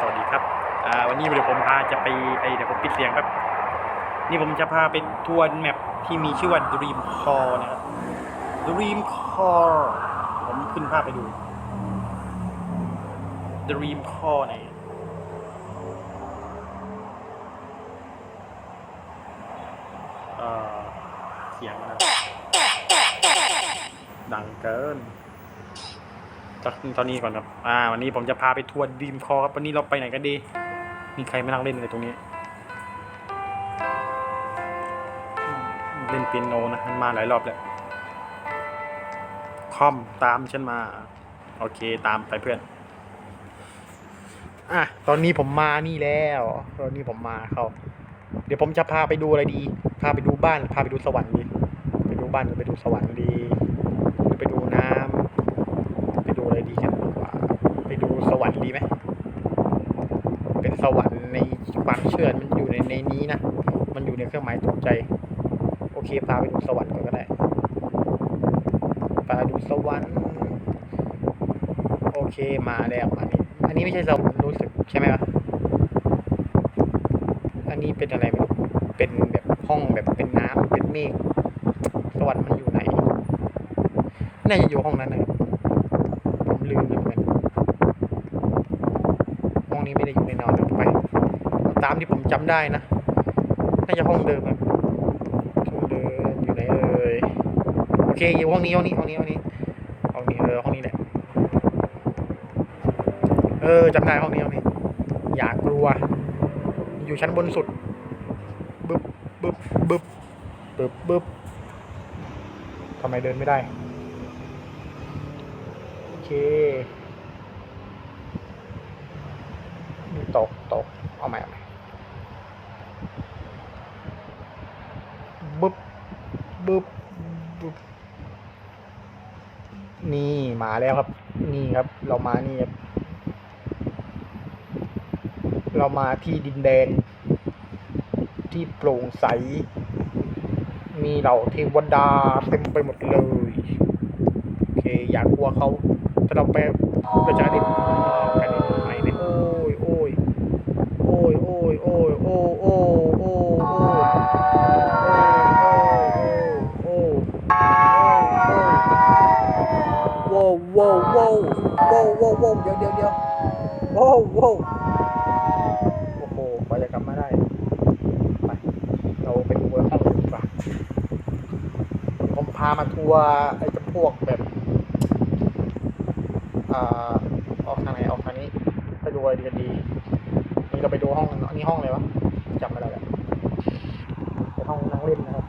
สวัสดีครับวันนี้เดี๋ยวผมพาจะไปไอเดี๋ยวผมปิดเสียงครับ นี่ผมจะพาไปทัวร์แมปที่มีชื่อว่า Dream Core นะครับ Dream Core ผมขึ้นภาพไปดู Dream Core ไหนเอ่อเสียงนะดังเกิน ตอนนี้ก่อนครับ อ่า วันนี้ผมจะพาไปทัวร์ดีมคอครับ วันนี้เราไปไหนกันดี มีใครมานั่งเล่นอะไรตรงนี้ เล่นเปียโนนะมันมาหลายรอบแล้ว คอมตามฉันมา โอเคตามไปเพื่อน อะ ตอนนี้ผมมานี่แล้ว ตอนนี้ผมมาเขาเดี๋ยวผมจะพาไปดูอะไรดี พาไปดูบ้าน พาไปดูสวรรค์ดี ไปดูบ้านหรือไปดูสวรรค์ดี หรือไปดูน้ำไป ดีกันดีกว่า ไปดูสวรรค์ดีไหม เป็นสวรรค์ในความเชื่อมันอยู่ในในนี้นะ มันอยู่ในเครื่องหมายถูกใจ โอเคพาไปดูสวรรค์ก็ได้พาดูสวรรค์ โอเคมาแล้วมานี่อันนี้ไม่ใช่สวรรค์รู้สึกใช่ไหมวะอันนี้เป็นอะไรไม่รู้เป็นแบบห้องแบบเป็นน้ำเป็นเมฆสวรรค์มันอยู่ไหน น่าจะอยู่ห้องนั้นนะ ลืมแล้วเหมือนกันห้องนี้ไม่ได้อยู่ในนอนไป ตามที่ผมจำได้นะ น่าจะห้องเดิมครับห้องเดิมอยู่ไหนเอ่ย โอเคอยู่ห้องนี้ห้องนี้ห้องนี้ห้องนี้ห้องนี้เออห้องนี้แหละ เออจำได้ห้องนี้ห้องนี้ อย่ากลัว อยู่ชั้นบนสุด บึบบึบบึบบึบบึบทำไมเดินไม่ได้ ตกตกเอาใหม่เอาใหม่บึ๊บบึ๊บบึ๊บนี่มาแล้วครับ นี่ครับ เรามานี่ครับเรามาที่ดินแดน ที่โปร่งใส มีเหล่าเทวดาเต็มไปหมดเลย โอเค อย่ากกลัวเขา ถ้าเราไปประจาดินกันดินไหนเนี่ยโอ้ยโอ้ยโอ้ยโอ้ยโอ้ยโอ้โอ้โอ้โอ้โอ้โอ้โว้วโว้วโว้วโว้วโว้วโว้วเดี๋ยวเดี๋ยวเดี๋ยวโว้วโว้วโอ้โหกว่าจะกลับมาได้ไปเราไปดูห้องดีกว่าผมพามาทัวร์ไอ้จำพวกแบบ ออกทางไหนออกทางนี้ ไปดูอะไรดีกันดี นี่เราไปดูห้องอันนี้ห้องอะไรวะจำไม่ได้แล้วเป็นห้องนั่งเล่นนะครับ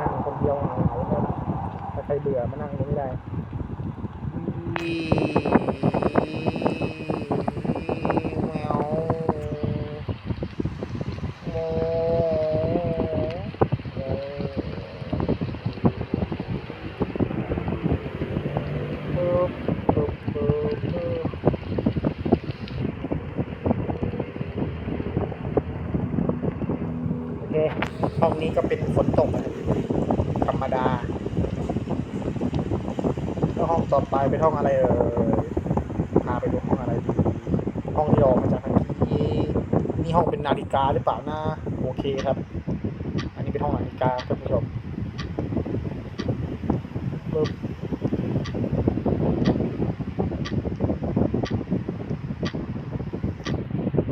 นั่งคนเดียวเหงาๆถ้าใครเบื่อมานั่งตรงนี้ได้แมวโมปึ๊บปึ๊บปึ๊บปึ๊บโอเค ห้องนี้ก็เป็นฝนตกนะครับธรรมดา แล้วห้องต่อไปเป็นห้องอะไรเอ่ยพาไปดูห้องอะไรดี ห้องที่ออกมาจากทางนี้นี่ห้องเป็นนาฬิกาหรือเปล่านะโอเคครับ อันนี้เป็นห้องนาฬิกาท่านผู้ชมปึ๊บ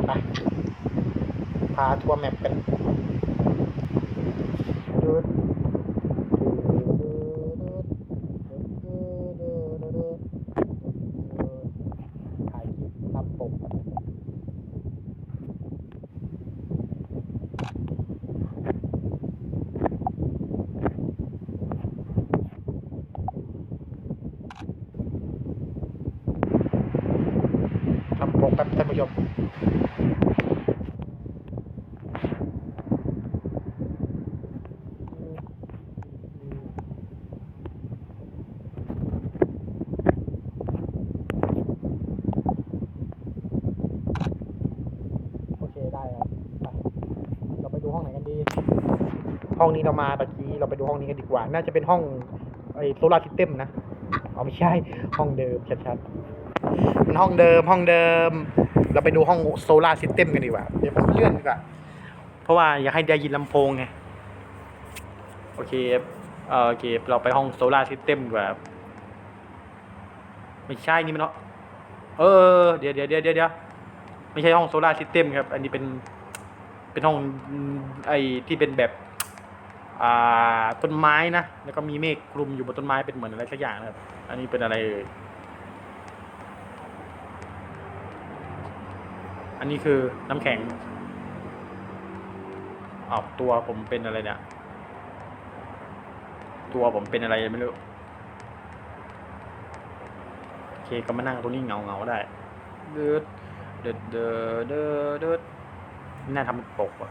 ไปพาทัวร์แมปกัน ถ่ายคลิปทำปกทำปกแป๊บท่านผู้ชม โอเคได้ครับไปเราไปดูห้องไหนกันดี ห้องนี้เรามาตะกี้เราไปดูห้องนี้กันดีกว่า น่าจะเป็นห้องไอโซลาร์ซิสเต็มนะเอาไม่ใช่ห้องเดิมชัดๆมันห้องเดิมห้องเดิม เราไปดูห้องโซลาร์ซิสเต็มกันดีกว่า เดี๋ยวผมเลื่อนดีกว่า เพราะว่าอยากให้ได้ยินลำโพงไง โอเคเอ่อโอเค เราไปห้องโซลาร์ซิสเต็มดีกว่า ไม่ใช่นี่มันเนาะเออเดี๋ยวเดี๋ยวเดี๋ยวเดี๋ยวเดี๋ยวไม่ใช่ห้องโซลาร์ซิสเต็มครับ อันนี้เป็น เป็นห้องไอที่เป็นแบบ ต้นไม้นะ แล้วก็มีเมฆคลุมอยู่บนต้นไม้เป็นเหมือนอะไรสักอย่างนะครับ อันนี้เป็นอะไรเอ่ย อันนี้คือน้ำแข็งอาวตัวผมเป็นอะไรเนี่ย ตัวผมเป็นอะไรไม่รู้ โอเคก็มานั่งตรงนี้เงาเงาๆได้ เดือดเดือดเดือดเดือดเดือดไม่น่าทำเป็นปกว่ะ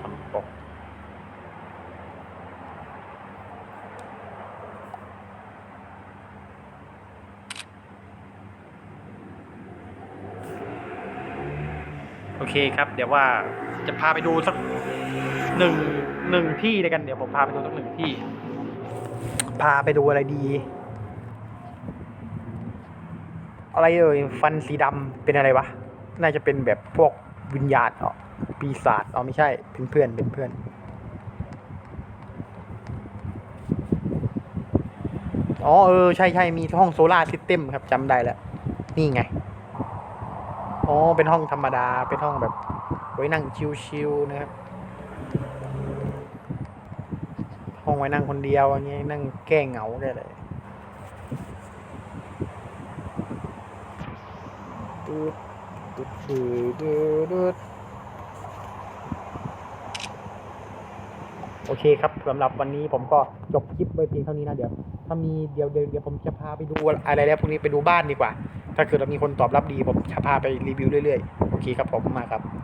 ทำปก โอ เคครับ เดี๋ยวว่าจะพาไปดูสักหนึ่งหนึ่งที่เลยกันเดี๋ยวผมพาไปดูสักหนึ่งที่ พาไปดูอะไรดี อะไรเอ่ยฟันสีดำเป็นอะไรวะ น่าจะเป็นแบบพวกวิญญาณอ๋อปีศาจอ๋อไม่ใช่เป็นเพื่อนเป็นเพื่อนอ๋อเออใช่ใช่มีห้องโซลาร์ซิสเต็มครับจำได้แล้ว นี่ไง อ๋อ เป็นห้องธรรมดา เป็นห้องแบบ ไว้นั่งชิวๆนะครับ ห้องไว้นั่งคนเดียวอย่างเงี้ยนั่งแก้เหงาได้เลยดูดดูดดูดดูดโอเคครับสำหรับวันนี้ผมก็จบคลิปไว้เพียงเท่านี้นะเดี๋ยว ถ้ามีเดี๋ยวเดี๋ยวเดี๋ยวผมจะพาไปดูอะไรแล้วพวกนี้ไปดูบ้านดีกว่า ถ้าเกิดเรามีคนตอบรับดีผมจะพาไปรีวิวเรื่อยๆ โอเคครับผมมาครับ